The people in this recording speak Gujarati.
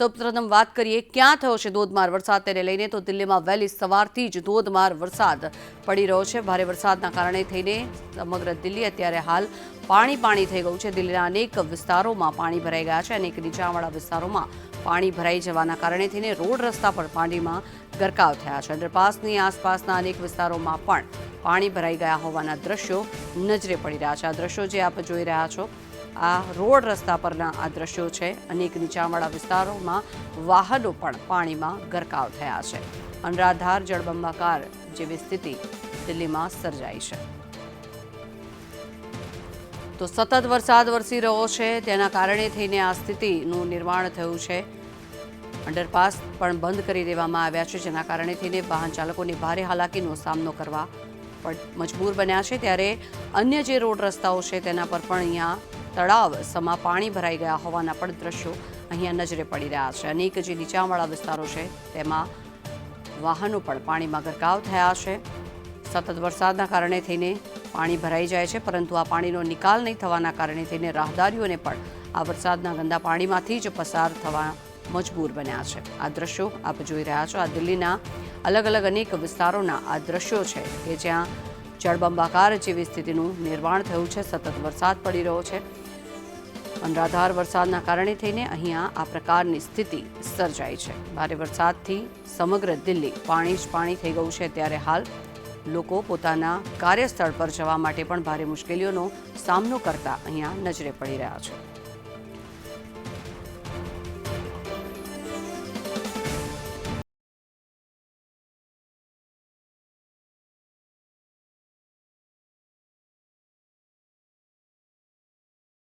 સૌપ્રથમ વાત કરીએ, ક્યાં થયો છે ધોધમાર વરસાદ? તેને લઈને તો દિલ્હીમાં વહેલી સવારથી જ ધોધમાર વરસાદ પડી રહ્યો છે. ભારે વરસાદના કારણે થઈને સમગ્ર દિલ્હી અત્યારે હાલ પાણી પાણી થઈ ગયું છે. દિલ્હીના અનેક વિસ્તારોમાં પાણી ભરાઈ ગયા છે. અનેક નીચાણવાળા વિસ્તારોમાં પાણી ભરાઈ જવાના કારણે થઈને રોડ રસ્તા પર પાણીમાં ગરકાવ થયા છે. અંડરપાસની આસપાસના અનેક વિસ્તારોમાં પણ પાણી ભરાઈ ગયા હોવાના દ્રશ્યો નજરે પડી રહ્યા છે. આ દ્રશ્યો જે આપ જોઈ રહ્યા છો આ રોડ રસ્તા પરના આ દ્રશ્યો છે. અનેક નીચાણવાળા વિસ્તારોમાં વાહનો પણ પાણીમાં ગરકાવ થયા છે. અનરાધાર જળબંબાકાર જેવી સ્થિતિ દિલ્હીમાં સર્જાઈ છે. તો સતત વરસાદ વરસી રહ્યો છે. તેના કારણે થઈને આ સ્થિતિનું નિર્માણ થયું છે. અંડરપાસ પણ બંધ કરી દેવામાં આવ્યા છે, જેના કારણે થઈને વાહન ચાલકોને ભારે હાલાકીનો સામનો કરવા પણ મજબૂર બન્યા છે. ત્યારે અન્ય જે રોડ રસ્તાઓ છે, તેના પર પણ અહીંયા તળાવ સમા પાણી ભરાઈ ગયા હોવાના પણ દ્રશ્યો અહીંયા નજરે પડી રહ્યા છે. અનેક જે નીચાણવાળા વિસ્તારો છે, તેમાં વાહનો પણ પાણીમાં ગરકાવ થયા છે. સતત વરસાદના કારણે થઈને પાણી ભરાઈ જાય છે, પરંતુ આ પાણીનો નિકાલ નહીં થવાના કારણે થઈને રાહદારીઓને પણ આ વરસાદના ગંદા પાણીમાંથી જ પસાર થવા મજબૂર બન્યા છે. આ દ્રશ્યો આપ જોઈ રહ્યા છો. આ દિલ્હીના અલગ અલગ અનેક વિસ્તારોના આ દ્રશ્યો છે કે જ્યાં જળબંબાકાર જેવી સ્થિતિનું નિર્માણ થયું છે. સતત વરસાદ પડી રહ્યો છે. અનરાધાર વરસાદના કારણે થઈને અહીંયા આ પ્રકારની સ્થિતિ સર્જાઈ છે. ભારે વરસાદથી સમગ્ર દિલ્હી પાણી જ પાણી થઈ ગયું છે. ત્યારે હાલ લોકો પોતાના કાર્યસ્થળ પર જવા માટે પણ ભારે મુશ્કેલીઓનો સામનો કરતા અહીંયા નજરે પડી રહ્યા છે.